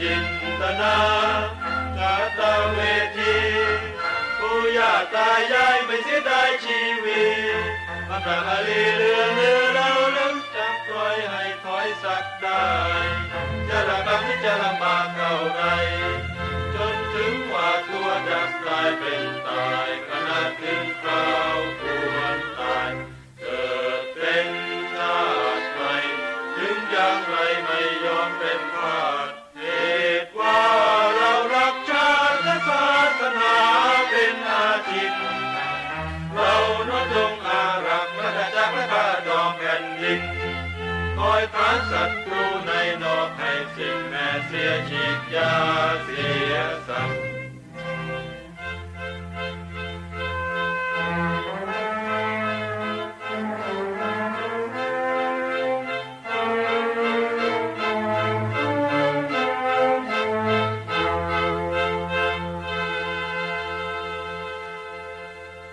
จินตนาชาตาเวทีผู้ยากตายายไม่เสียดายชีวิตมันระหลีเรือเรือเราลึกจับคอยให้ถอยสักได้จะลำบากำจะลำบากเท่าไรจนถึงว่าตัวจะกลายเป็นตายขนาดถึงคราวควรตายเกิดเป็นชาติใหม่ถึงอย่างไรไม่ยอมเป็นพาด องแผ่นดินคอยขาศัตรูในนอกให้สิ้นแม่เสียฉีกยาเสีย